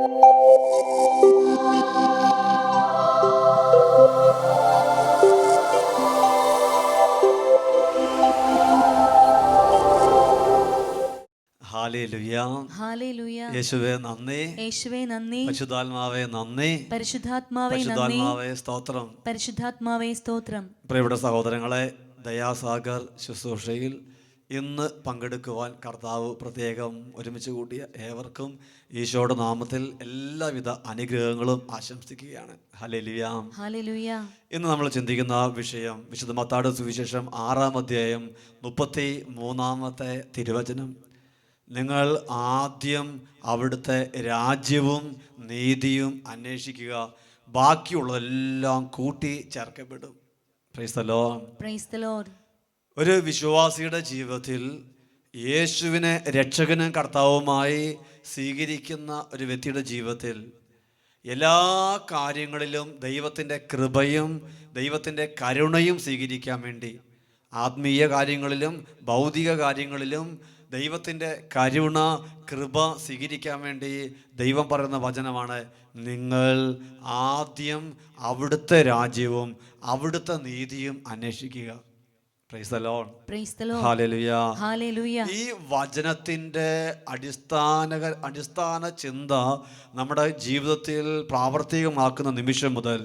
യേശുവേ നന്ദി. യേശുവേ നന്ദി. പരിശുദ്ധാത്മാവേ നന്ദി. പരിശുദ്ധാത്മാവേ പരിശുദ്ധാത്മാവേ സ്തോത്രം. പരിശുദ്ധാത്മാവേ സ്തോത്രം. പ്രിയപ്പെട്ട സഹോദരങ്ങളെ ദയാസാഗർ ശുശ്രൂഷയിൽ ഇന്ന് പങ്കെടുക്കുവാൻ കർത്താവ് പ്രത്യേകം ഒരുമിച്ച് കൂട്ടിയ ഏവർക്കും ഈശോയുടെ നാമത്തിൽ എല്ലാവിധ അനുഗ്രഹങ്ങളും ആശംസിക്കുകയാണ്. ഹലേലിയാം ഇന്ന് നമ്മൾ ചിന്തിക്കുന്ന വിഷയം വിശുദ്ധ മത്താട് സുവിശേഷം ആറാം അധ്യായം മുപ്പത്തി മൂന്നാമത്തെ തിരുവചനം. നിങ്ങൾ ആദ്യം അവിടുത്തെ രാജ്യവും നീതിയും അന്വേഷിക്കുക. ബാക്കിയുള്ളതെല്ലാം കൂട്ടി ചേർക്കപ്പെടും. പ്രൈസ് ദ ലോർഡ് ഒരു വിശ്വാസിയുടെ ജീവിതത്തിൽ യേശുവിനെ രക്ഷകനും കർത്താവുമായി സ്വീകരിക്കുന്ന ഒരു വ്യക്തിയുടെ ജീവിതത്തിൽ എല്ലാ കാര്യങ്ങളിലും ദൈവത്തിന്റെ കൃപയും ദൈവത്തിന്റെ കരുണയും സ്വീകരിക്കാൻ വേണ്ടി ആത്മീയ കാര്യങ്ങളിലും ഭൗതിക കാര്യങ്ങളിലും ദൈവത്തിന്റെ കരുണ കൃപ സ്വീകരിക്കാൻ വേണ്ടി ദൈവം പറയുന്ന വചനമാണ് നിങ്ങൾ ആദ്യം അവിടുത്തെ രാജ്യവും അവിടുത്തെ നീതിയും അന്വേഷിക്കുക. ഈ വചനത്തിന്റെ അടിസ്ഥാന അടിസ്ഥാന ചിന്ത നമ്മുടെ ജീവിതത്തിൽ പ്രാവർത്തികമാക്കുന്ന നിമിഷം മുതൽ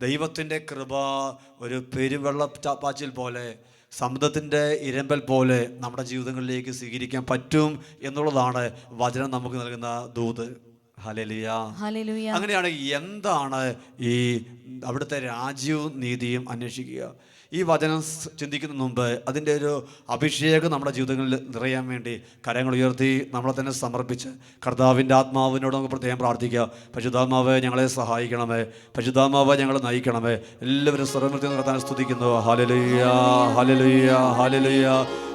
ദൈവത്തിന്റെ കൃപ ഒരു പെരുവെള്ള പാച്ചിൽ പോലെ സമുദ്രത്തിന്റെ ഇരമ്പൽ പോലെ നമ്മുടെ ജീവിതങ്ങളിലേക്ക് സ്വീകരിക്കാൻ പറ്റും എന്നുള്ളതാണ് വചനം നമുക്ക് നൽകുന്ന ദൂത്. അങ്ങനെയാണ് എന്താണ് ഈ അവിടുത്തെ രാജ്യവും നീതിയും അന്വേഷിക്കുക. ഈ വചനം ചിന്തിക്കുന്ന മുമ്പ് അതിന്റെ ഒരു അഭിഷേകം നമ്മുടെ ജീവിതങ്ങളിൽ നിറയാൻ വേണ്ടി കരങ്ങൾ ഉയർത്തി നമ്മളെ തന്നെ സമർപ്പിച്ച് കർത്താവിന്റെ ആത്മാവിനോട് നമുക്ക് പ്രത്യേകം പ്രാർത്ഥിക്കുക പരിശുദ്ധാത്മാവ് ഞങ്ങളെ സഹായിക്കണമേ. പരിശുദ്ധാത്മാവ് ഞങ്ങളെ നയിക്കണമേ. എല്ലാവരും സർവമൃത്തി നടത്താൻ സ്തുതിക്കുന്നു. ഹാലലുയ്യ ഹാലലുയ്യ ഹാലലുയ്യ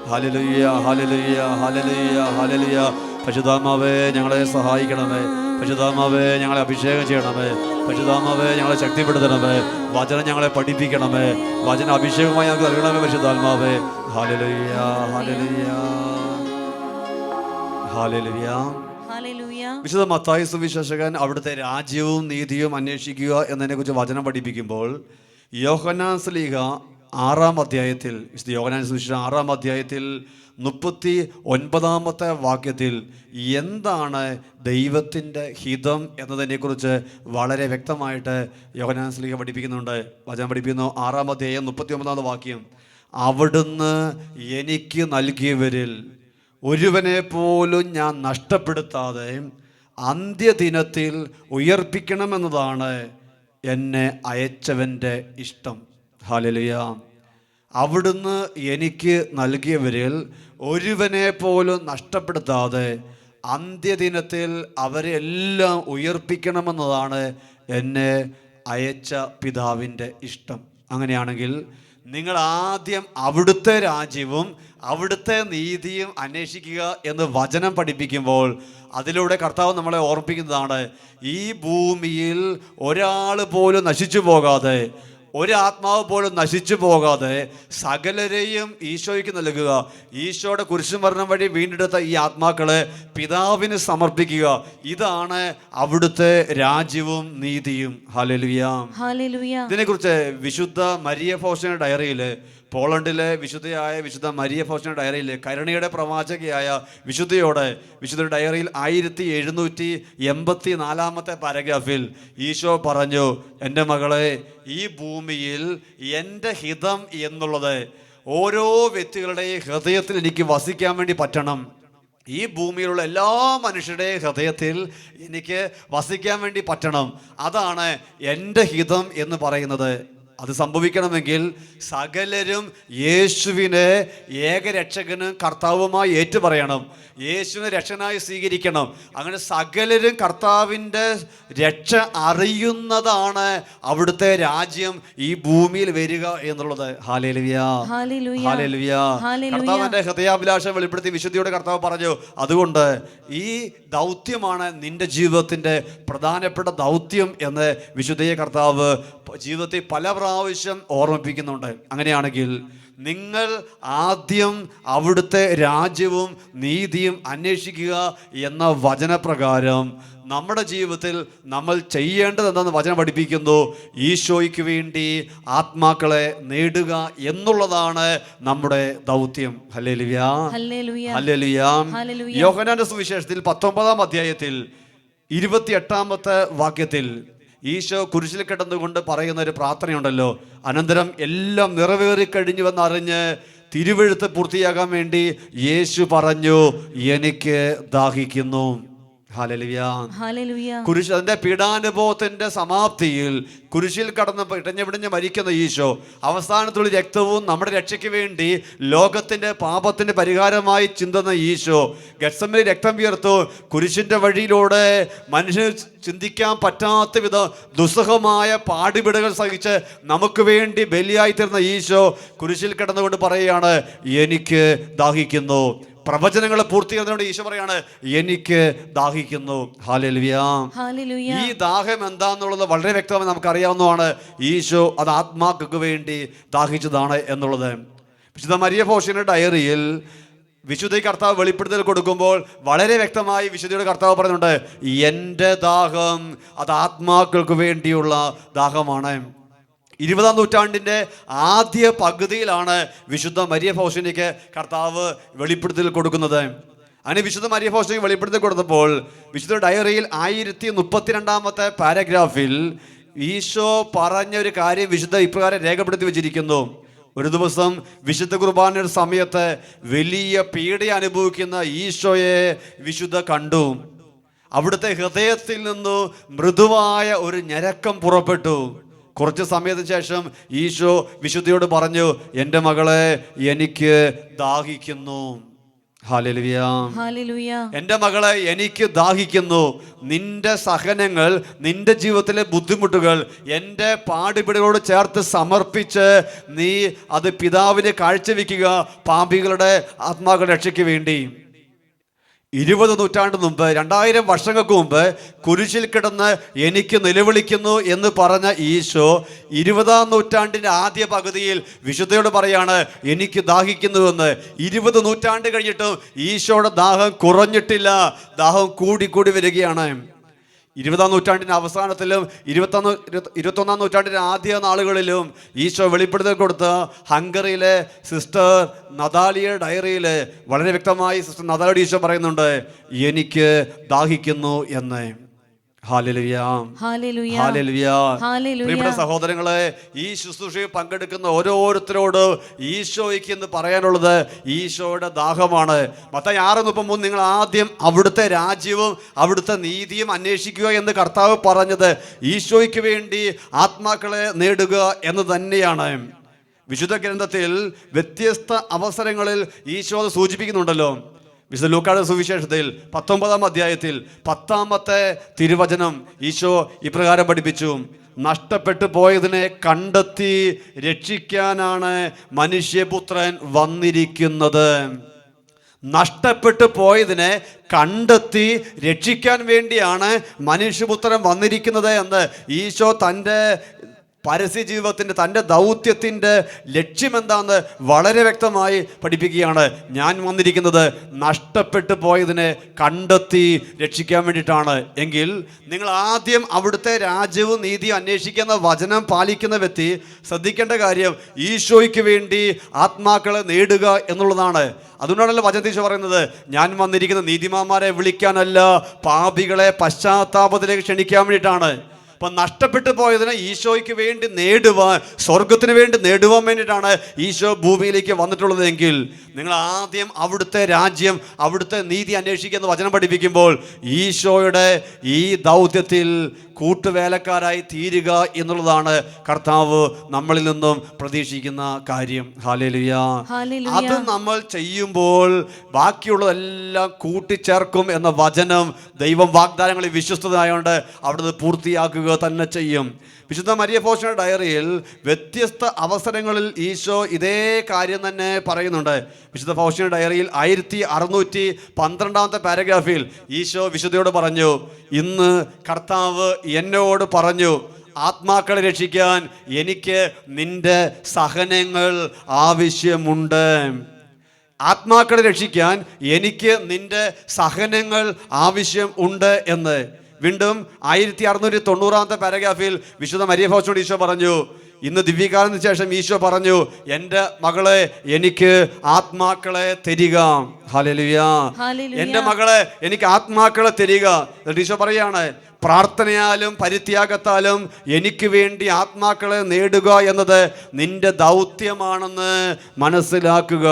ഹാലലുയ്യ ഹാലലുയ്യ ഹാലലുയ്യ ഹാലലുയ്യ പരിശുദ്ധാത്മാവേ ഞങ്ങളെ സഹായിക്കണമേ. പരിശുദ്ധാത്മാവേ ഞങ്ങളെ അഭിഷേകം ചെയ്യണമേ. പശുതാമാവേ ഞങ്ങളെ ശക്തിപ്പെടുത്തണമേ. വചനം ഞങ്ങളെ പഠിപ്പിക്കണമേ. വചന അഭിഷേകമായി ഞങ്ങൾക്ക് നൽകണമേ പരിശുദ്ധാത്മാവേ. ഹാലേലൂയ വിശുദ്ധ മത്തായി സുവിശേഷകൻ അവിടുത്തെ രാജ്യവും നീതിയും അന്വേഷിക്കുക എന്നതിനെക്കുറിച്ച് വചനം പഠിപ്പിക്കുമ്പോൾ യോഹനാൻ സ്ലീഹ ആറാം അധ്യായത്തിൽ വിശുദ്ധ സുവിശേഷം ആറാം അധ്യായത്തിൽ മുപ്പത്തി ഒൻപതാമത്തെ വാക്യത്തിൽ എന്താണ് ദൈവത്തിന്റെ ഹിതം എന്നതിനെക്കുറിച്ച് വളരെ വ്യക്തമായിട്ട് സ്ലീഹ പഠിപ്പിക്കുന്നുണ്ട്. വചനം പഠിപ്പിക്കുന്നു. ആറാം അധ്യായം മുപ്പത്തി ഒമ്പതാമത്തെ വാക്യം. അവിടുന്ന് എനിക്ക് നൽകിയവരിൽ ഒരുവനെ പോലും ഞാൻ നഷ്ടപ്പെടുത്താതെ അന്ത്യദിനത്തിൽ ഉയർപ്പിക്കണമെന്നതാണ് എന്നെ അയച്ചവന്റെ ഇഷ്ടം. ഹാലലിയ. അവിടുന്ന് എനിക്ക് നൽകിയവരിൽ ഒരുവനെ പോലും നഷ്ടപ്പെടുത്താതെ അന്ത്യദിനത്തിൽ അവരെ എല്ലാം ഉയർപ്പിക്കണമെന്നതാണ് എന്നെ അയച്ച പിതാവിന്റെ ഇഷ്ടം. അങ്ങനെയാണെങ്കിൽ നിങ്ങൾ ആദ്യം അവിടുത്തെ രാജ്യവും അവിടുത്തെ നീതിയും അന്വേഷിക്കുക എന്ന് വചനം പഠിപ്പിക്കുമ്പോൾ അതിലൂടെ കർത്താവ് നമ്മളെ ഓർപ്പിക്കുന്നതാണ് ഈ ഭൂമിയിൽ ഒരാൾ പോലും നശിച്ചു പോകാതെ ഒരാത്മാവ് പോലും നശിച്ചു പോകാതെ സകലരെയും ഈശോയ്ക്ക് നൽകുക. ഈശോയുടെ കുരിശുമരണം വഴി വീണ്ടെടുത്ത ഈ ആത്മാക്കളെ പിതാവിന് സമർപ്പിക്കുക. ഇതാണ് അവിടുത്തെ രാജ്യവും നീതിയും. ഹലലുയാം ഇതിനെക്കുറിച്ച് വിശുദ്ധ മരിയ ഫോഷന ഡയറിയിൽ പോളണ്ടിലെ വിശുദ്ധയായ വിശുദ്ധ മരിയ ഫോസ്റ്റിന ഡയറിയിൽ കരുണയുടെ പ്രവാചകയായ വിശുദ്ധയോട് വിശുദ്ധ ഡയറിയിൽ ആയിരത്തി എഴുന്നൂറ്റി എൺപത്തി നാലാമത്തെ പാരഗ്രാഫിൽ ഈശോ പറഞ്ഞു എന്റെ മകളെ ഈ ഭൂമിയിൽ എന്റെ ഹിതം എന്നുള്ളത് ഓരോ വ്യക്തികളുടെയും ഹൃദയത്തിൽ എനിക്ക് വസിക്കാൻ വേണ്ടി പറ്റണം. ഈ ഭൂമിയിലുള്ള എല്ലാ മനുഷ്യരുടെയും ഹൃദയത്തിൽ എനിക്ക് വസിക്കാൻ വേണ്ടി പറ്റണം. അതാണ് എന്റെ ഹിതം എന്ന് പറയുന്നത്. അത് സംഭവിക്കണമെങ്കിൽ സകലരും യേശുവിനെ ഏകരക്ഷകനും കർത്താവുമായി ഏറ്റുപറയണം. യേശുവിനെ രക്ഷനായി സ്വീകരിക്കണം. അങ്ങനെ സകലരും കർത്താവിന്റെ രക്ഷ അറിയുന്നതാണ് അവിടുത്തെ രാജ്യം ഈ ഭൂമിയിൽ വരിക എന്നുള്ളത്. കർത്താവിന്റെ ഹൃദയാഭിലാഷം വെളിപ്പെടുത്തി വിശുദ്ധിയോടെ കർത്താവ് പറഞ്ഞു അതുകൊണ്ട് ഈ ദൗത്യമാണ് നിന്റെ ജീവിതത്തിന്റെ പ്രധാനപ്പെട്ട ദൗത്യം എന്ന് വിശുദ്ധയെ കർത്താവ് ജീവിതത്തിൽ പല പ്രാവശ്യം ഓർമ്മിപ്പിക്കുന്നുണ്ട്. അങ്ങനെയാണെങ്കിൽ നിങ്ങൾ ആദ്യം അവിടുത്തെ രാജ്യവും നീതിയും അന്വേഷിക്കുക എന്ന വചനപ്രകാരം നമ്മുടെ ജീവിതത്തിൽ നമ്മൾ ചെയ്യേണ്ടത് എന്താണെന്ന് വചനം പഠിപ്പിക്കുന്നു. ഈശോയ്ക്ക് വേണ്ടി ആത്മാക്കളെ നേടുക എന്നുള്ളതാണ് നമ്മുടെ ദൗത്യം. യോഹനാന്റെ സുവിശേഷത്തിൽ പത്തൊമ്പതാം അധ്യായത്തിൽ ഇരുപത്തി എട്ടാമത്തെ വാക്യത്തിൽ ഈശോ കുരിശിൽ കിടന്നുകൊണ്ട് പറയുന്ന ഒരു പ്രാർത്ഥനയുണ്ടല്ലോ. അനന്തരം എല്ലാം നിറവേറി കഴിഞ്ഞുവെന്നറിഞ്ഞ് തിരുവഴുത്ത് പൂർത്തിയാകാൻ വേണ്ടി യേശു പറഞ്ഞു എനിക്ക് ദാഹിക്കുന്നു. കുരിശ് അതിന്റെ പീഡാനുഭവത്തിന്റെ സമാപ്തിയിൽ കുരിശിൽ കടന്ന് ഇടഞ്ഞു പിടിഞ്ഞ് മരിക്കുന്ന ഈശോ അവസാനത്തുള്ള രക്തവും നമ്മുടെ രക്ഷയ്ക്ക് വേണ്ടി ലോകത്തിന്റെ പാപത്തിന്റെ പരിഹാരമായി ചിന്തുന്ന ഈശോ ഗഡ്സമ്മിൽ രക്തം വീർത്തു. കുരിശിന്റെ വഴിയിലൂടെ മനുഷ്യന് ചിന്തിക്കാൻ പറ്റാത്ത വിധ ദുസ്സഹമായ പാടിപിടകൾ സഹിച്ച് നമുക്ക് വേണ്ടി ബലിയായി തീർന്ന ഈശോ കുരിശിൽ കിടന്നുകൊണ്ട് പറയുകയാണ് എനിക്ക് ദാഹിക്കുന്നു. പ്രവചനങ്ങൾ പൂർത്തീകരിച്ചുകൊണ്ട് ഈശോ പറയാണ് എനിക്ക് ദാഹിക്കുന്നു. ഈ ദാഹം എന്താന്നുള്ളത് വളരെ വ്യക്തമായി നമുക്ക് അറിയാവുന്നതാണ് ഈശോ അത് ആത്മാക്കൾക്ക് വേണ്ടി ദാഹിച്ചതാണ് എന്നുള്ളത്. വിശുദ്ധ മരിയ ഫോഷിന്റെ ഡയറിയിൽ വിശുദ്ധ കർത്താവ് വെളിപ്പെടുത്തൽ കൊടുക്കുമ്പോൾ വളരെ വ്യക്തമായി വിശുദ്ധിയുടെ കർത്താവ് പറയുന്നുണ്ട് എന്റെ ദാഹം അത് ആത്മാക്കൾക്ക് വേണ്ടിയുള്ള ദാഹമാണ്. ഇരുപതാം നൂറ്റാണ്ടിന്റെ ആദ്യ പകുതിയിലാണ് വിശുദ്ധ മരിയ ഫൗഷനിക്ക് കർത്താവ് വെളിപ്പെടുത്തൽ കൊടുക്കുന്നത്. അങ്ങനെ വിശുദ്ധ മരിയ ഫൗഷനിക്ക് വെളിപ്പെടുത്തൽ കൊടുത്തപ്പോൾ വിശുദ്ധ ഡയറിയിൽ ആയിരത്തി മുപ്പത്തിരണ്ടാമത്തെ പാരഗ്രാഫിൽ ഈശോ പറഞ്ഞ ഒരു കാര്യം വിശുദ്ധ ഇപ്രകാരം രേഖപ്പെടുത്തി വെച്ചിരിക്കുന്നു. ഒരു ദിവസം വിശുദ്ധ കുർബാനയുടെ സമയത്ത് വലിയ പീഡ അനുഭവിക്കുന്ന ഈശോയെ വിശുദ്ധ കണ്ടു. അവിടുത്തെ ഹൃദയത്തിൽ നിന്നു മൃദുവായ ഒരു ഞരക്കം പുറപ്പെട്ടു. കുറച്ച് സമയത്തിന് ശേഷം ഈശോ വിശുദ്ധിയോട് പറഞ്ഞു എന്റെ മകളെ എനിക്ക് ദാഹിക്കുന്നു. എന്റെ മകളെ എനിക്ക് ദാഹിക്കുന്നു. നിന്റെ സഹനങ്ങൾ നിന്റെ ജീവിതത്തിലെ ബുദ്ധിമുട്ടുകൾ എന്റെ പാടുപിടികളോട് ചേർത്ത് സമർപ്പിച്ച് നീ അത് പിതാവിനെ കാഴ്ചവെക്കുക പാമ്പികളുടെ ആത്മാക്കളുടെ രക്ഷയ്ക്ക് വേണ്ടി. ഇരുപത് നൂറ്റാണ്ട് മുമ്പ് രണ്ടായിരം വർഷങ്ങൾക്ക് മുമ്പ് കുരിശിൽ കിടന്ന് എനിക്ക് നിലവിളിക്കുന്നു എന്ന് പറഞ്ഞ ഈശോ ഇരുപതാം നൂറ്റാണ്ടിന്റെ ആദ്യ പകുതിയിൽ വിശുദ്ധയോട് പറയാണ് എനിക്ക് ദാഹിക്കുന്നുവെന്ന്. ഇരുപത് നൂറ്റാണ്ട് കഴിഞ്ഞിട്ടും ഈശോയുടെ ദാഹം കുറഞ്ഞിട്ടില്ല. ദാഹം കൂടിക്കൂടി കൂടി വരികയാണ്. ഇരുപതാം നൂറ്റാണ്ടിന്റെ അവസാനത്തിലും ഇരുപത്തി- ഇരുപത്തൊന്നാം നൂറ്റാണ്ടിന്റെ ആദ്യ നാളുകളിലും ഈശോ വെളിപ്പെടുത്തൽ കൊടുത്ത് ഹംഗറിയിലെ സിസ്റ്റർ നദാലിയ ഡയറിയിൽ വളരെ വ്യക്തമായി സിസ്റ്റർ നദാലിയുടെ ഈശോ പറയുന്നുണ്ട് എനിക്ക് ദാഹിക്കുന്നു എന്ന്. പ്രിയപ്പെട്ട സഹോദരങ്ങളെ ഈ ശുശ്രൂഷയിൽ പങ്കെടുക്കുന്ന ഓരോരുത്തരോട് ഈശോയ്ക്ക് എന്ന് പറയാനുള്ളത് ഈശോയുടെ ദാഹമാണ്. മത്തായി ആറ് മുപ്പം മൂന്ന് നിങ്ങൾ ആദ്യം അവിടുത്തെ രാജ്യവും അവിടുത്തെ നീതിയും അന്വേഷിക്കുക എന്ന് കർത്താവ് പറഞ്ഞത് ഈശോയ്ക്ക് വേണ്ടി ആത്മാക്കളെ നേടുക എന്ന് തന്നെയാണ്. വിശുദ്ധ ഗ്രന്ഥത്തിൽ വ്യത്യസ്ത അവസരങ്ങളിൽ ഈശോ സൂചിപ്പിക്കുന്നുണ്ടല്ലോ. വിശുദ്ധ ലൂക്കാട് സുവിശേഷത്തിൽ പത്തൊമ്പതാം അധ്യായത്തിൽ പത്താമത്തെ തിരുവചനം ഈശോ ഇപ്രകാരം പഠിപ്പിച്ചു. നഷ്ടപ്പെട്ടു പോയതിനെ കണ്ടെത്തി രക്ഷിക്കാനാണ് മനുഷ്യപുത്രൻ വന്നിരിക്കുന്നത്. നഷ്ടപ്പെട്ടു പോയതിനെ കണ്ടെത്തി രക്ഷിക്കാൻ വേണ്ടിയാണ് മനുഷ്യപുത്രൻ വന്നിരിക്കുന്നത് എന്ന് ഈശോ തന്റെ പരസ്യ ജീവിതത്തിന്റെ തന്റെ ദൗത്യത്തിന്റെ ലക്ഷ്യമെന്താന്ന് വളരെ വ്യക്തമായി പഠിപ്പിക്കുകയാണ്. ഞാൻ വന്നിരിക്കുന്നത് നഷ്ടപ്പെട്ടു പോയതിനെ കണ്ടെത്തി രക്ഷിക്കാൻ വേണ്ടിയിട്ടാണ്. എങ്കിൽ നിങ്ങൾ ആദ്യം അവിടുത്തെ രാജ്യവും നീതിയും അന്വേഷിക്കുന്ന വചനം പാലിക്കുന്ന വ്യക്തി ശ്രദ്ധിക്കേണ്ട കാര്യം ഈശോയ്ക്ക് വേണ്ടി ആത്മാക്കളെ നേടുക എന്നുള്ളതാണ്. അതുകൊണ്ടാണല്ലോ വചനതീശ പറയുന്നത് ഞാൻ വന്നിരിക്കുന്ന നീതിമാന്മാരെ വിളിക്കാനല്ല പാപികളെ പശ്ചാത്താപത്തിലേക്ക് ക്ഷണിക്കാൻ വേണ്ടിയിട്ടാണ്. അപ്പം നഷ്ടപ്പെട്ടു പോയതിനെ ഈശോയ്ക്ക് വേണ്ടി നേടുവാൻ സ്വർഗത്തിന് വേണ്ടി നേടുവാൻ വേണ്ടിയിട്ടാണ് ഈശോ ഭൂമിയിലേക്ക് വന്നിട്ടുള്ളതെങ്കിൽ നിങ്ങൾ ആദ്യം അവിടുത്തെ രാജ്യം അവിടുത്തെ നീതി അന്വേഷിക്കുന്ന വചനം പഠിപ്പിക്കുമ്പോൾ ഈശോയുടെ ഈ ദൗത്യത്തിൽ കൂട്ടുവേലക്കാരായി തീരുക എന്നുള്ളതാണ് കർത്താവ് നമ്മളിൽ നിന്നും പ്രതീക്ഷിക്കുന്ന കാര്യം ഹാലേലുയ. അത് നമ്മൾ ചെയ്യുമ്പോൾ ബാക്കിയുള്ളതെല്ലാം കൂട്ടിച്ചേർക്കും എന്ന വചനം ദൈവം വാഗ്ദാനങ്ങളിൽ വിശ്വസ്തതായോണ്ട് അവിടുന്ന് പൂർത്തിയാക്കുക തന്നെ ചെയ്യും. വിശുദ്ധ മരിയ പോഷണ ഡയറിയിൽ വ്യത്യസ്ത അവസരങ്ങളിൽ ഈശോ ഇതേ കാര്യം തന്നെ പറയുന്നുണ്ട്. വിശുദ്ധ പോഷണ ഡയറിയിൽ ആയിരത്തി അറുന്നൂറ്റി പന്ത്രണ്ടാമത്തെ പാരഗ്രാഫിൽ ഈശോ വിശുദ്ധയോട് പറഞ്ഞു ഇന്ന് കർത്താവ് എന്നോട് പറഞ്ഞു ആത്മാക്കളെ രക്ഷിക്കാൻ എനിക്ക് നിന്റെ സഹനങ്ങൾ ആവശ്യമുണ്ട്. ആത്മാക്കളെ രക്ഷിക്കാൻ എനിക്ക് നിന്റെ സഹനങ്ങൾ ആവശ്യം ഉണ്ട് എന്ന്. വീണ്ടും ആയിരത്തി അറുന്നൂറ്റി തൊണ്ണൂറാമത്തെ പാരഗ്രാഫിൽ വിശുദ്ധ മരിയ ഫൗസ്റ്റോട് ഈശോ പറഞ്ഞു ഇന്ന് ദിവ്യകാലത്തിന് ശേഷം ഈശോ പറഞ്ഞു എന്റെ മകളെ എനിക്ക് ആത്മാക്കളെ തരിക ഹല്ലേലൂയ. എന്റെ മകളെ എനിക്ക് ആത്മാക്കളെ തരിക എന്നിട്ട് ഈശോ പറയാണ് പ്രാർത്ഥനയാലും പരിത്യാഗത്താലും എനിക്ക് വേണ്ടി ആത്മാക്കളെ നേടുക എന്നത് നിന്റെ ദൗത്യമാണെന്ന് മനസ്സിലാക്കുക.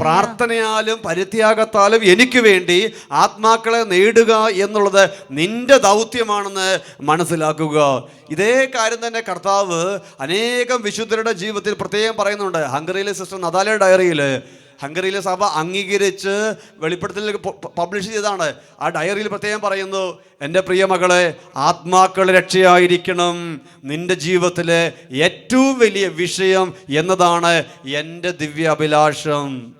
പ്രാർത്ഥനയാലും പരിത്യാഗത്താലും എനിക്ക് വേണ്ടി ആത്മാക്കളെ നേടുക എന്നുള്ളത് നിന്റെ ദൗത്യമാണെന്ന് മനസ്സിലാക്കുക. ഇതേ കാര്യം തന്നെ കർത്താവ് അനേകം വിശുദ്ധരുടെ ജീവിതത്തിൽ പ്രത്യേകം പറയുന്നുണ്ട്. ഹംഗറിയിലെ സിസ്റ്റർ നദാലയുടെ ഡയറിയിൽ ഹംഗറിയിലെ സഭ അംഗീകരിച്ച് വെളിപ്പെടുത്തൽ പബ്ലിഷ് ചെയ്തതാണ്. ആ ഡയറിയിൽ പ്രത്യേകം പറയുന്നു എന്റെ പ്രിയ മകളെ ആത്മാക്കൾ രക്ഷയായിരിക്കണം. നിന്റെ ജീവിതത്തിലെ ഏറ്റവും വലിയ വിഷയം എന്നതാണ് എന്റെ ദിവ്യ അഭിലാഷം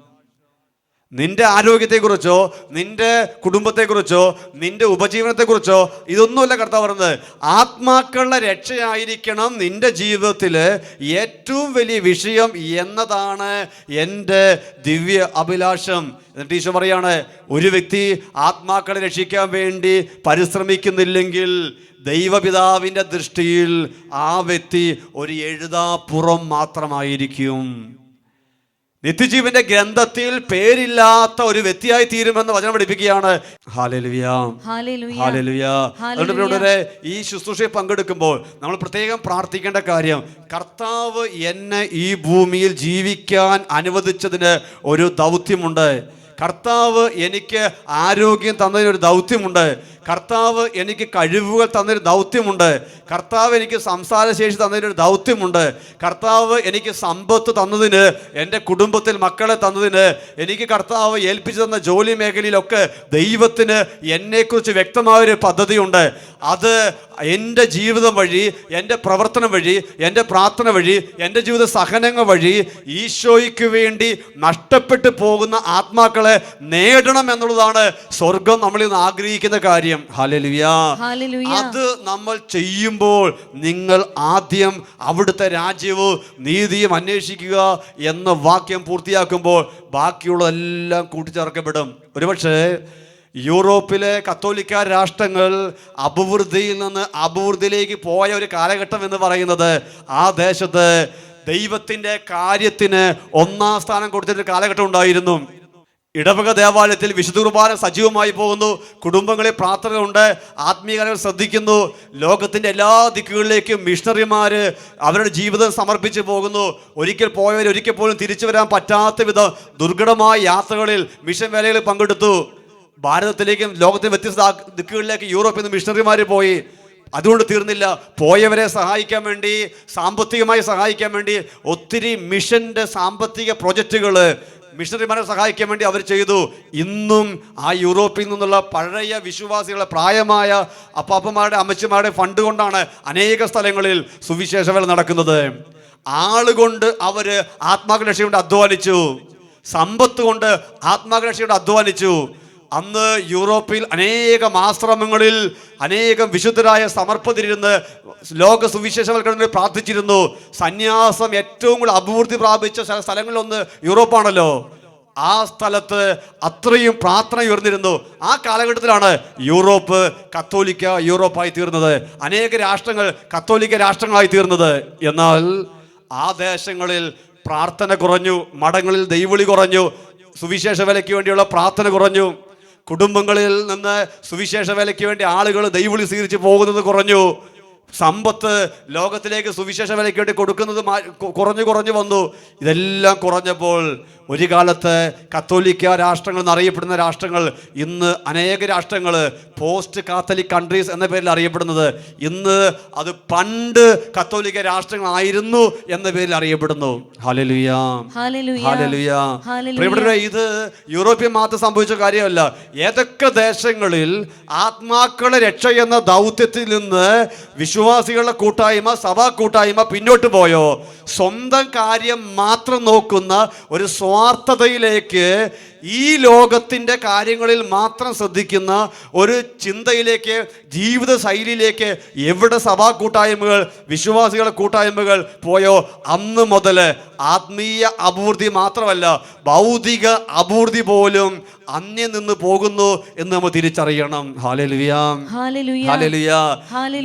നിന്റെ ആരോഗ്യത്തെക്കുറിച്ചോ നിന്റെ കുടുംബത്തെക്കുറിച്ചോ നിന്റെ ഉപജീവനത്തെക്കുറിച്ചോ ഇതൊന്നുമല്ല കർത്താവ് പറയുന്നത്. ആത്മാക്കളുടെ രക്ഷയായിരിക്കണം നിന്റെ ജീവിതത്തിൽ ഏറ്റവും വലിയ വിഷയം എന്നതാണ് എന്റെ ദിവ്യ അഭിലാഷം. എന്നിട്ട് ഈശോ പറയാണ് ഒരു വ്യക്തി ആത്മാക്കളെ രക്ഷിക്കാൻ വേണ്ടി പരിശ്രമിക്കുന്നില്ലെങ്കിൽ ദൈവപിതാവിന്റെ ദൃഷ്ടിയിൽ ആ വ്യക്തി ഒരു എഴുതാപ്പുറം മാത്രമായിരിക്കും. നിത്യജീവന്റെ ഗ്രന്ഥത്തിൽ പേരില്ലാത്ത ഒരു വ്യക്തിയായി തീരുമെന്ന് വചനം പഠിപ്പിക്കുകയാണ്. ഈ ശുശ്രൂഷയിൽ പങ്കെടുക്കുമ്പോൾ നമ്മൾ പ്രത്യേകം പ്രാർത്ഥിക്കേണ്ട കാര്യം കർത്താവ് എന്നെ ഈ ഭൂമിയിൽ ജീവിക്കാൻ അനുവദിച്ചതിന് ഒരു ദൗത്യമുണ്ട്. കർത്താവ് എനിക്ക് ആരോഗ്യം തന്നതിനൊരു ദൗത്യമുണ്ട്. കർത്താവ് എനിക്ക് കഴിവുകൾ തന്നൊരു ദൗത്യമുണ്ട്. കർത്താവ് എനിക്ക് സംസാരശേഷി തന്നതിനൊരു ദൗത്യമുണ്ട്. കർത്താവ് എനിക്ക് സമ്പത്ത് തന്നതിന് എന്റെ കുടുംബത്തിൽ മക്കളെ തന്നതിന് എനിക്ക് കർത്താവ് ഏൽപ്പിച്ചു തന്ന ജോലി മേഖലയിലൊക്കെ ദൈവത്തിന് എന്നെക്കുറിച്ച് വ്യക്തമായൊരു പദ്ധതിയുണ്ട്. അത് എന്റെ ജീവിതം വഴി എന്റെ പ്രവർത്തനം വഴി എന്റെ പ്രാർത്ഥന വഴി എന്റെ ജീവിത സഹനങ്ങൾ വഴി ഈശോയ്ക്ക് വേണ്ടി നഷ്ടപ്പെട്ടു പോകുന്ന ആത്മാക്കളെ നേടണം എന്നുള്ളതാണ് സ്വർഗം നമ്മളിൽ നിന്ന് ആഗ്രഹിക്കുന്ന കാര്യം. ഹല്ലേലൂയ. അത് നമ്മൾ ചെയ്യുമ്പോൾ നിങ്ങൾ ആദ്യം അവിടുത്തെ രാജ്യവും നീതിയും അന്വേഷിക്കുക എന്ന വാക്യം പൂർത്തിയാക്കുമ്പോൾ ബാക്കിയുള്ളതെല്ലാം കൂട്ടിച്ചേർക്കപ്പെടും. ഒരുപക്ഷേ യൂറോപ്പിലെ കത്തോലിക്ക രാഷ്ട്രങ്ങൾ അഭിവൃദ്ധിയിൽ നിന്ന് അഭിവൃദ്ധിയിലേക്ക് പോയ ഒരു കാലഘട്ടം എന്ന് പറയുന്നത് ആ ദേശത്ത് ദൈവത്തിന്റെ കാര്യത്തിന് ഒന്നാം സ്ഥാനം കൊടുത്തിട്ടൊരു കാലഘട്ടം ഉണ്ടായിരുന്നു. ഇടവക ദേവാലയത്തിൽ വിശുദ്ധ കുർബാന സജീവമായി പോകുന്നു. കുടുംബങ്ങളിൽ പ്രാർത്ഥനയുണ്ട് ആത്മീയകൾ ശ്രദ്ധിക്കുന്നു. ലോകത്തിന്റെ എല്ലാ ദിക്കുകളിലേക്കും മിഷണറിമാർ അവരുടെ ജീവിതം സമർപ്പിച്ച് പോകുന്നു. ഒരിക്കൽ പോയവർ ഒരിക്കൽ പോലും തിരിച്ചു വരാൻ പറ്റാത്ത വിധം ദുർഘടമായ യാത്രകളിൽ മിഷൻ വേലകൾ പങ്കെടുത്തു. ഭാരതത്തിലേക്കും ലോകത്തിന്റെ വ്യത്യസ്ത ദിക്കുകളിലേക്ക് യൂറോപ്പിൽ നിന്ന് മിഷണറിമാർ പോയി. അതുകൊണ്ട് തീർന്നില്ല. പോയവരെ സഹായിക്കാൻ വേണ്ടി സാമ്പത്തികമായി സഹായിക്കാൻ വേണ്ടി ഒത്തിരി മിഷന്റെ സാമ്പത്തിക പ്രൊജക്റ്റുകൾ മിഷണറിമാരെ സഹായിക്കാൻ വേണ്ടി അവർ ചെയ്തു. ഇന്നും ആ യൂറോപ്പിൽ നിന്നുള്ള പഴയ വിശ്വാസികളെ പ്രായമായ അപ്പാപ്പന്മാരുടെ അമ്മച്ചിമാരുടെ ഫണ്ട് കൊണ്ടാണ് അനേക സ്ഥലങ്ങളിൽ സുവിശേഷ വേല നടക്കുന്നത്. ആളുകൊണ്ട് അവർ ആത്മാകരക്ഷ കൊണ്ട് അധ്വാനിച്ചു. സമ്പത്ത് കൊണ്ട് ആത്മാകരക്ഷ കൊണ്ട് അധ്വാനിച്ചു. അന്ന് യൂറോപ്പിൽ അനേകം ആശ്രമങ്ങളിൽ അനേകം വിശുദ്ധരായ സമർപ്പതിരുന്ന് ലോക സുവിശേഷവൽക്കരണത്തിന് പ്രാർത്ഥിച്ചിരുന്നു. സന്യാസം ഏറ്റവും കൂടുതൽ അഭിവൃദ്ധി പ്രാപിച്ച സ്ഥ- സ്ഥലങ്ങളിലൊന്ന് യൂറോപ്പാണല്ലോ. ആ സ്ഥലത്ത് അത്രയും പ്രാർത്ഥന ഉയർന്നിരുന്നു. ആ കാലഘട്ടത്തിലാണ് യൂറോപ്പ് കത്തോലിക്ക യൂറോപ്പായി തീർന്നത്. അനേക രാഷ്ട്രങ്ങൾ കത്തോലിക്ക രാഷ്ട്രങ്ങളായി തീർന്നത്. എന്നാൽ ആ ദേശങ്ങളിൽ പ്രാർത്ഥന കുറഞ്ഞു മഠങ്ങളിൽ ദൈവളി കുറഞ്ഞു സുവിശേഷ വിലയ്ക്ക് വേണ്ടിയുള്ള പ്രാർത്ഥന കുറഞ്ഞു. കുടുംബങ്ങളിൽ നിന്ന് സുവിശേഷ വേലയ്ക്ക് വേണ്ടി ആളുകൾ ദൈവവിളി സ്വീകരിച്ച് പോകുന്നത് കുറഞ്ഞു. സമ്പത്ത് ലോകത്തിലേക്ക് സുവിശേഷ വിലയ്ക്ക് വേണ്ടി കൊടുക്കുന്നത് കുറഞ്ഞു കുറഞ്ഞു വന്നു. ഇതെല്ലാം കുറഞ്ഞപ്പോൾ ഒരു കാലത്ത് കത്തോലിക്ക രാഷ്ട്രങ്ങൾ എന്നറിയപ്പെടുന്ന രാഷ്ട്രങ്ങൾ ഇന്ന് അനേക രാഷ്ട്രങ്ങൾ പോസ്റ്റ് കാത്തലിക് കൺട്രീസ് എന്ന പേരിൽ അറിയപ്പെടുന്നത് ഇന്ന് അത് പണ്ട് കത്തോലിക്ക രാഷ്ട്രങ്ങളായിരുന്നു എന്ന പേരിൽ അറിയപ്പെടുന്നു. ഇത് യൂറോപ്യൻ മാത്രം സംഭവിച്ച കാര്യമല്ല. ഏതൊക്കെ ദേശങ്ങളിൽ ആത്മാക്കളെ രക്ഷ എന്ന ദൗത്യത്തിൽ നിന്ന് വിശ്വാസികളുടെ കൂട്ടായ്മ സഭാ കൂട്ടായ്മ പിന്നോട്ട് പോയോ? സ്വന്തം കാര്യം മാത്രം നോക്കുന്ന ഒരു സ്വാർത്ഥതയിലേക്ക് ഈ ലോകത്തിന്റെ കാര്യങ്ങളിൽ മാത്രം ശ്രദ്ധിക്കുന്ന ഒരു ചിന്തയിലേക്ക് ജീവിത ശൈലിയിലേക്ക് എവിടെ സഭാ കൂട്ടായ്മകൾ വിശ്വാസികളുടെ കൂട്ടായ്മകൾ പോയോ? അന്ന് മുതൽ ആത്മീയ അഭിവൃദ്ധി മാത്രമല്ല ഭൗതിക അഭിവൃദ്ധി പോലും അന്യം നിന്ന് പോകുന്നു എന്ന് നമ്മൾ തിരിച്ചറിയണം.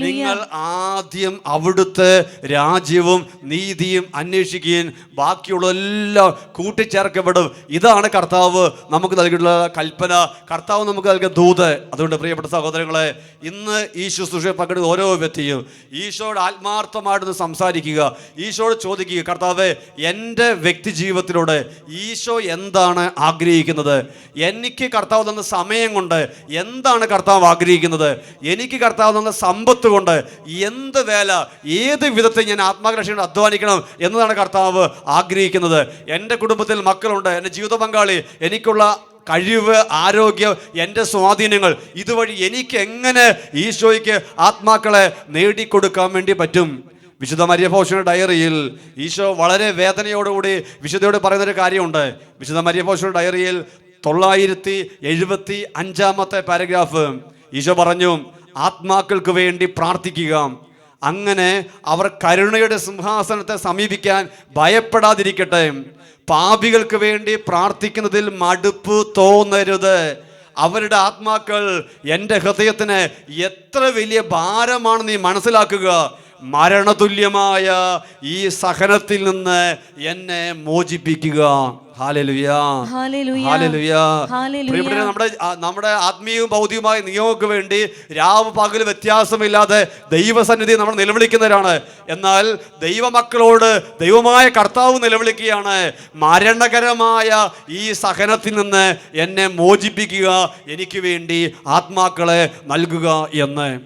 നിങ്ങൾ ആദ്യം അവിടുത്തെ രാജ്യവും നീതിയും അന്വേഷിക്കുകയും ബാക്കിയുള്ള എല്ലാം കൂട്ടിച്ചേർക്കപ്പെടും. ഇതാണ് കർത്താവ്. നമുക്ക് നൽകിയിട്ടുള്ള കൽപ്പന കർത്താവ് നമുക്ക് നൽകിയ ദൂത്. അതുകൊണ്ട് പ്രിയപ്പെട്ട സഹോദരങ്ങളെ ഇന്ന് ഈ ശുശ്രൂഷ പങ്കെടുക്കുന്ന ഓരോ വ്യക്തിയും ഈശോയോട് ആത്മാർത്ഥമായിട്ട് സംസാരിക്കുക ഈശോയോട് ചോദിക്കുക കർത്താവ് എന്റെ വ്യക്തി ജീവിതത്തിലൂടെ ഈശോ എന്താണ് ആഗ്രഹിക്കുന്നത്? എനിക്ക് കർത്താവ് തന്ന സമയം കൊണ്ട് എന്താണ് കർത്താവ് ആഗ്രഹിക്കുന്നത്? എനിക്ക് കർത്താവ് തന്ന സമ്പത്ത് കൊണ്ട് എന്ത് വേല ഏത് വിധത്തിൽ ഞാൻ ആത്മാകർഷണം അധ്വാനിക്കണം എന്നതാണ് കർത്താവ് ആഗ്രഹിക്കുന്നത്? എന്റെ കുടുംബത്തിൽ മക്കളുണ്ട് എന്റെ ജീവിത പങ്കാളി എനിക്കുള്ള കഴിവ് ആരോഗ്യം എന്റെ സ്വാധീനങ്ങൾ ഇതുവഴി എനിക്ക് എങ്ങനെ ഈശോയ്ക്ക് ആത്മാക്കളെ നേടിക്കൊടുക്കാൻ വേണ്ടി പറ്റും? വിശുദ്ധ മര്യഭോഷണ ഡയറിയിൽ ഈശോ വളരെ വേദനയോടുകൂടി വിശുദ്ധയോട് പറയുന്നൊരു കാര്യമുണ്ട്. വിശുദ്ധ മര്യഭോഷണ ഡയറിയിൽ തൊള്ളായിരത്തി എഴുപത്തി അഞ്ചാമത്തെ പാരഗ്രാഫ് ഈശോ പറഞ്ഞു ആത്മാക്കൾക്ക് വേണ്ടി പ്രാർത്ഥിക്കുക. അങ്ങനെ അവർ കരുണയുടെ സിംഹാസനത്തെ സമീപിക്കാൻ ഭയപ്പെടാതിരിക്കട്ടെ. പാപികൾക്ക് വേണ്ടി പ്രാർത്ഥിക്കുന്നതിൽ മടുപ്പ് തോന്നരുത്. അവരുടെ ആത്മാക്കൾ എന്റെ ഹൃദയത്തിന് എത്ര വലിയ ഭാരമാണ് നീ മനസ്സിലാക്കുക. മരണതുല്യമായ ഈ സഹനത്തിൽ നിന്ന് എന്നെ മോചിപ്പിക്കുക. നമ്മുടെ നമ്മുടെ ആത്മീയവും ഭൗതികവുമായ നിയമങ്ങൾക്ക് വേണ്ടി രാവ് പകൽ വ്യത്യാസമില്ലാതെ ദൈവസന്നിധി നമ്മൾ നിലവിളിക്കുന്നവരാണ്. എന്നാൽ ദൈവമക്കളോട് ദൈവമായ കർത്താവ് നിലവിളിക്കുകയാണ്. മരണകരമായ ഈ സഹനത്തിൽ നിന്ന് എന്നെ മോചിപ്പിക്കുക എനിക്ക് വേണ്ടി ആത്മാക്കളെ നൽകുക എന്ന്.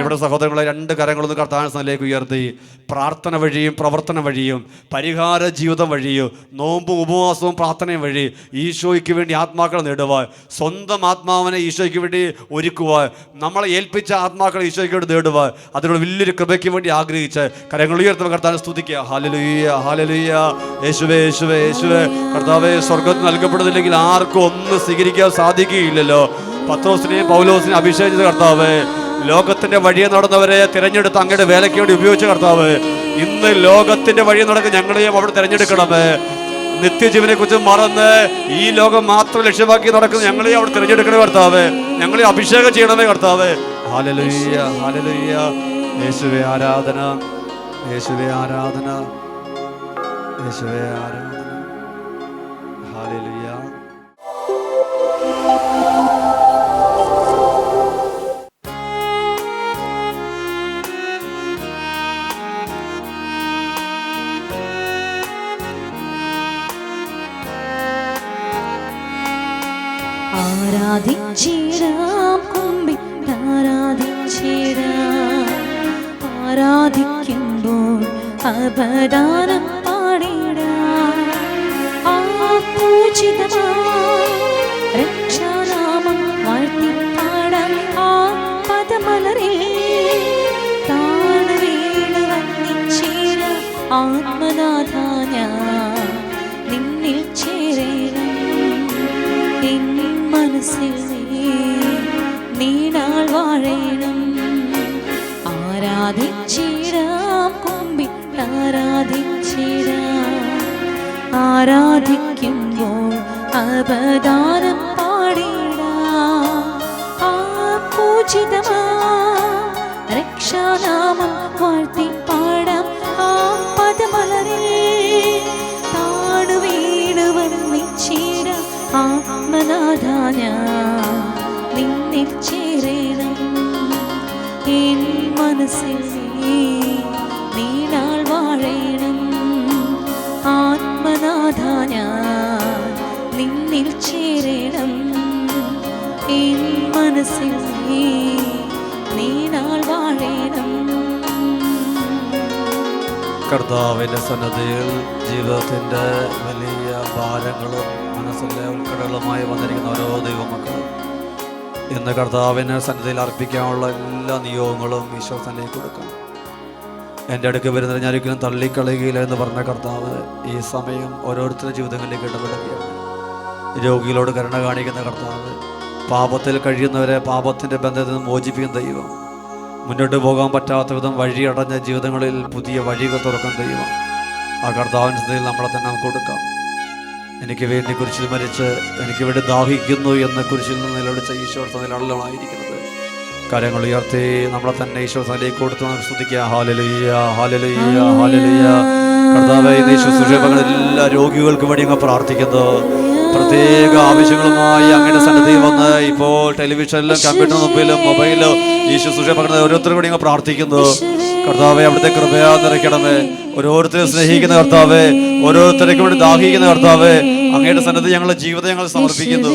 ഇവിടെ സഹോദരങ്ങളെ രണ്ട് കരങ്ങളൊന്ന് കർത്താനത്തിലേക്ക് ഉയർത്തി. പ്രാർത്ഥന വഴിയും പ്രവർത്തന വഴിയും പരിഹാര ജീവിതം വഴിയും നോമ്പും ഉപവാസവും പ്രാർത്ഥനയും വഴി ഈശോയ്ക്ക് വേണ്ടി ആത്മാക്കളെ നേടുവാൻ സ്വന്തം ആത്മാവിനെ ഈശോയ്ക്ക് വേണ്ടി ഒരുക്കുവാൻ നമ്മളെ ഏൽപ്പിച്ച ആത്മാക്കളെ ഈശോയ്ക്ക് വേണ്ടി നേടുവാൻ അതിനുള്ള വലിയൊരു കൃപയ്ക്ക് വേണ്ടി ആഗ്രഹിച്ച് കരങ്ങൾ ഉയർത്തുന്ന കർത്താവിനെ സ്തുതിക്കുക. ഹാലലുയ്യ ഹാലലുയ്യ യേശുവേ യേശുവേ യേശുവേ. കർത്താവെ സ്വർഗത്തിൽ നൽകപ്പെടുന്നില്ലെങ്കിൽ ആർക്കും ഒന്നും സ്വീകരിക്കാൻ സാധിക്കുകയില്ലല്ലോ. പത്രോസിനെയും പൗലോസിനെയും അഭിഷേകിച്ച കർത്താവേ ലോകത്തിന്റെ വഴിയെ നടന്നവരെ തിരഞ്ഞെടുത്ത് അങ്ങയുടെ വേലയ്ക്ക് വേണ്ടി ഉപയോഗിച്ച കർത്താവ് ഇന്ന് ലോകത്തിന്റെ വഴി നടക്കുന്ന ഞങ്ങളെയും അവിടെ തിരഞ്ഞെടുക്കണമേ. നിത്യജീവനെ കുറിച്ച് മറന്ന് ഈ ലോകം മാത്രം ലക്ഷ്യമാക്കി നടക്കുന്ന ഞങ്ങളെ അവിടെ തിരഞ്ഞെടുക്കണേ കർത്താവ്. ഞങ്ങളെ അഭിഷേകം ചെയ്യണമേ കർത്താവ്. ഹാലലുയ്യ ഹാലലുയ്യ യേശുവേ ആരാധന യേശുവേ ആരാധന യേശുവേ ആരാധന. ആരാധിച്ചിടാം കുമ്പി ആരാധിച്ചിടാം. ആരാധിക്കുമ്പോൾ അപദാനം പാടിടാം. ആ പൂജിതമായ രക്ഷാനാമം വാഴ്ത്തിപ്പാടാം ആ പദമലരിൽ താണ വീണ് വന്നിച്ചേരാം ആത്മനാഥ മനസ്സിൽ നീണാൾ വാഴണം. ആരാധിച്ചിടാം കൊമ്പിൽ ആരാധിച്ചിടാം. ആരാധിക്കുമ്പോൾ അപദാനം കർത്താവിന്റെ സന്നദ്ധയിൽ ജീവിതത്തിന്റെ വലിയ ഭാരങ്ങളും മനസ്സിലെ ഉൾക്കടകളുമായി വന്നിരിക്കുന്ന ഓരോ ദൈവമക്കളും. ഇന്ന് കർത്താവിനെ സന്നിധിയിൽ അർപ്പിക്കാനുള്ള എല്ലാ നിയോഗങ്ങളും ഈശോ തന്നെ കൊടുക്കണം. എന്റെ അടുക്ക് വരുന്നത് ഞാൻ ഒരിക്കലും തള്ളിക്കളയുകയില്ല എന്ന് പറഞ്ഞ കർത്താവ് ഈ സമയം ഓരോരുത്തരുടെ ജീവിതങ്ങളിലേക്ക് ഇടപെടുകയാണ്. രോഗികളോട് കരുണ കാണിക്കുന്ന കർത്താവ് പാപത്തിൽ കഴിയുന്നവരെ പാപത്തിന്റെ ബന്ധത്തിൽ നിന്ന് മോചിപ്പിക്കുന്ന ദൈവം മുന്നോട്ട് പോകാൻ പറ്റാത്ത വിധം വഴിയടഞ്ഞ ജീവിതങ്ങളിൽ പുതിയ വഴികൾ തുറക്കുന്ന ദൈവം ആ കർത്താവിന്റെ സ്ഥിതിയിൽ നമ്മളെ തന്നെ നമുക്ക് കൊടുക്കാം. എനിക്ക് വേണ്ടി കുറിച്ച് മരിച്ച് എനിക്ക് വേണ്ടി ദാഹിക്കുന്നു എന്ന കുരിശിൽ നിന്ന് നിലവിളിച്ച ഈശ്വരത്തെ സ്ഥലത്തിലാണല്ലോ ആയിരിക്കുന്നത് കാര്യങ്ങൾ ഉയർത്തി നമ്മളെ തന്നെ ഈശോ സ്ഥലത്തേക്ക് കൊടുത്ത് നമുക്ക് ശ്രദ്ധിക്കുക ഹാലലുയ്യ ഹാലലുയ്യ ഹാലലുയ്യ എല്ലാ രോഗികൾക്കും വേണ്ടി അങ്ങ് പ്രാർത്ഥിക്കുന്നു. പ്രത്യേക ആവശ്യങ്ങളുമായി അങ്ങയുടെ സന്നദ്ധയിൽ വന്ന് ഇപ്പോൾ ടെലിവിഷനിലും കമ്പ്യൂട്ടർ മുമ്പിലും മൊബൈലിലും ഈശോ ശുശ്രൂഷ പകർന്ന ഓരോരുത്തരും കൂടി അങ്ങ് പ്രാർത്ഥിക്കുന്നു. കർത്താവെ അവിടുത്തെ കൃപയാ നിറയ്ക്കണമേ. ഓരോരുത്തരെ സ്നേഹിക്കുന്ന കർത്താവെ ഓരോരുത്തരേക്കും വേണ്ടി ദാഹിക്കുന്ന കർത്താവെ അങ്ങയുടെ സന്നദ്ധ ഞങ്ങളുടെ ജീവിതം ഞങ്ങൾ സമർപ്പിക്കുന്നു.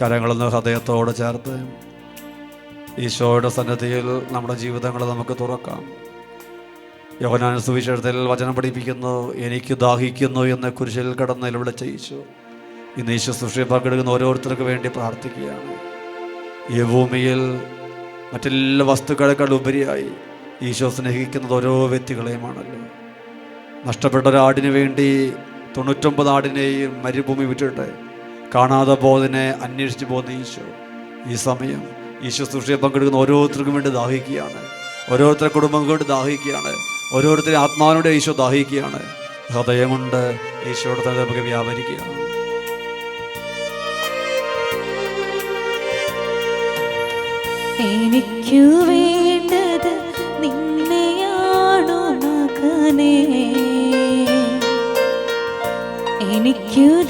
കരങ്ങളൊന്ന് ഹൃദയത്തോട് ചേർത്ത് ഈശോയുടെ സന്നദ്ധിയിൽ നമ്മുടെ ജീവിതങ്ങൾ നമുക്ക് തുറക്കാം. യോഹനാന സുവിശേഷത്തിൽ വചനം പഠിപ്പിക്കുന്നു എനിക്ക് ദാഹിക്കുന്നു എന്ന് കുരിശിൽ കടന്ന് നിലവിളിച്ച ഈശോ ഇന്ന് ഈശോ സൃഷ്ടി പങ്കെടുക്കുന്ന ഓരോരുത്തർക്ക് വേണ്ടി പ്രാർത്ഥിക്കുകയാണ്. ഈ ഭൂമിയിൽ മറ്റെല്ലാ വസ്തുക്കളെക്കാൾ ഉപരിയായി ഈശോ സ്നേഹിക്കുന്നത് ഓരോ വ്യക്തികളെയുമാണല്ലോ. നഷ്ടപ്പെട്ട ഒരാടിന് വേണ്ടി തൊണ്ണൂറ്റൊമ്പത് ആടിനെയും മരുഭൂമി വിട്ടിട്ട് കാണാതെ പോകുന്നതിനെ അന്വേഷിച്ചു പോകുന്ന ഈശോ ഈ സമയം ഈശോ സൃഷ്ടിയെ പങ്കെടുക്കുന്ന ഓരോരുത്തർക്കും വേണ്ടി ദാഹിക്കുകയാണ്. ഓരോരുത്തരെ കുടുംബങ്ങൾക്ക് വേണ്ടി ദാഹിക്കുകയാണ്. ഓരോരുത്തരെ ആത്മാവിനോട് ഈശോ ദാഹിക്കുകയാണ്. ഹൃദയം കൊണ്ട് ഈശോയുടെ തന്നെ നമുക്ക് വ്യാപരിക്കുകയാണ്.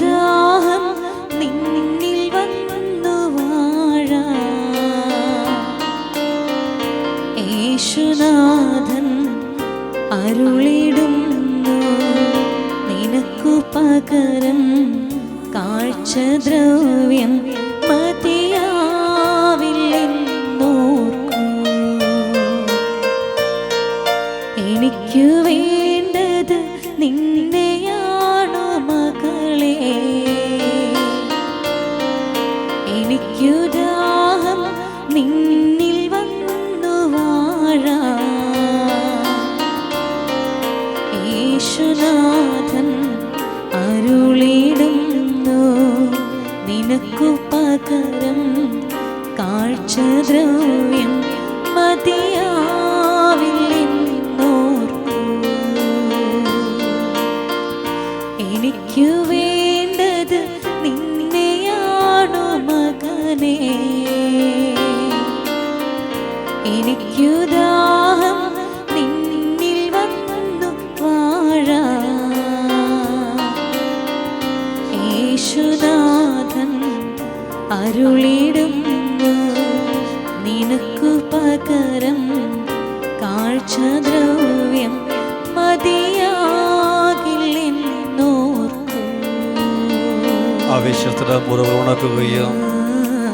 ദാഹം നിന്നിൽ യേശുനാഥൻ പകരം കാഴ്ചദ്രവ്യം മതിയാവില്ലെന്നോർക്കൂ എനിക്കു വേണ്ടത് നിന്നെയാണോ നിനക്കു പകരം കാഴ്ചദ്രവ്യം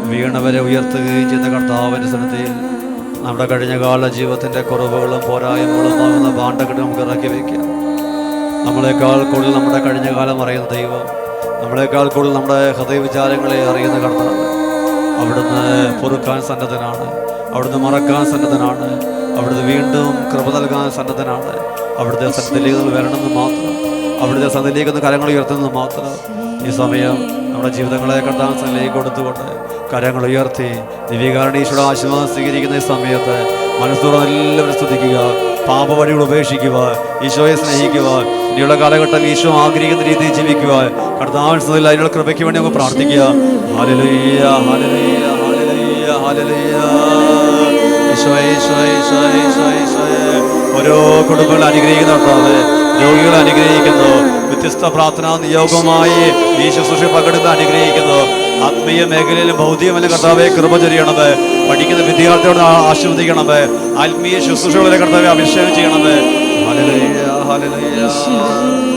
വീണവരെ ഉയർത്തുകയും ചെയ്ത കർത്താവിന്റെ സ്ഥലത്തിൽ നമ്മുടെ കഴിഞ്ഞ കാല ജീവിതത്തിന്റെ കുറവുകളും പോരായ്മകളും ആകുന്ന നമുക്ക് ഇറക്കി വയ്ക്കാം. നമ്മളെക്കാൾ കൂടുതൽ നമ്മുടെ കഴിഞ്ഞ കാലം അറിയുന്ന ദൈവം നമ്മളെക്കാൾ കൂടുതൽ നമ്മുടെ ഹൃദയവിചാരങ്ങളെ അറിയുന്ന കർത്താവ് അവിടുന്ന് പൊറുക്കാൻ സന്നദ്ധനാണ്. അവിടുന്ന് മറക്കാൻ സന്നദ്ധനാണ്. അവിടുന്ന് വീണ്ടും കൃപ നൽകാൻ സന്നദ്ധനാണ്. അവിടുത്തെ സന്നിധിയിലേക്ക് വരണമെന്ന് മാത്രം അവിടുത്തെ സന്നിധിയിലേക്ക് ഒന്ന് കരങ്ങൾ ഉയർത്തുന്നത് മാത്രം ഈ സമയം നമ്മുടെ ജീവിതങ്ങളെ കർത്താൻ സന്നിധിയിലേക്ക് കൊടുത്തുകൊണ്ട് കരങ്ങൾ ഉയർത്തി ദിവ്യകാരണീശ്വരുടെ ആശീർവാദം സ്വീകരിക്കുന്ന ഈ സമയത്ത് മനസ്സോടെ എല്ലാവരും സ്തുതിക്കുക. പാപവഴികൾ ഉപേക്ഷിക്കുക ഈശോയെ സ്നേഹിക്കുക ഇനിയുള്ള കാലഘട്ടം ഈശോ ആഗ്രഹിക്കുന്ന രീതിയിൽ ജീവിക്കുക കർത്താവിൻ സ്തുതിയിൽ അതിനുള്ള കൃപയ്ക്ക് വേണ്ടി നമുക്ക് പ്രാർത്ഥിക്കുക. ഓരോ കുടുംബങ്ങൾ അനുഗ്രഹിക്കുന്ന രോഗികൾ അനുഗ്രഹിക്കുന്നു. വ്യത്യസ്ത പ്രാർത്ഥനാ നിയോഗമായി ഈ ശുശ്രൂഷ പങ്കെടുത്ത് ആത്മീയ മേഖലയിലും ഭൗതികമല്ല കർത്താവെ കൃപ ചൊരിയണത് പഠിക്കുന്ന വിദ്യാർത്ഥികളോട് ആശ്രദിക്കണത് ആത്മീയ ശുശ്രൂഷകളെ കർത്താവെ അഭിഷേകം ചെയ്യണത് ഹലലയ്യ ഹല്ലേലൂയ.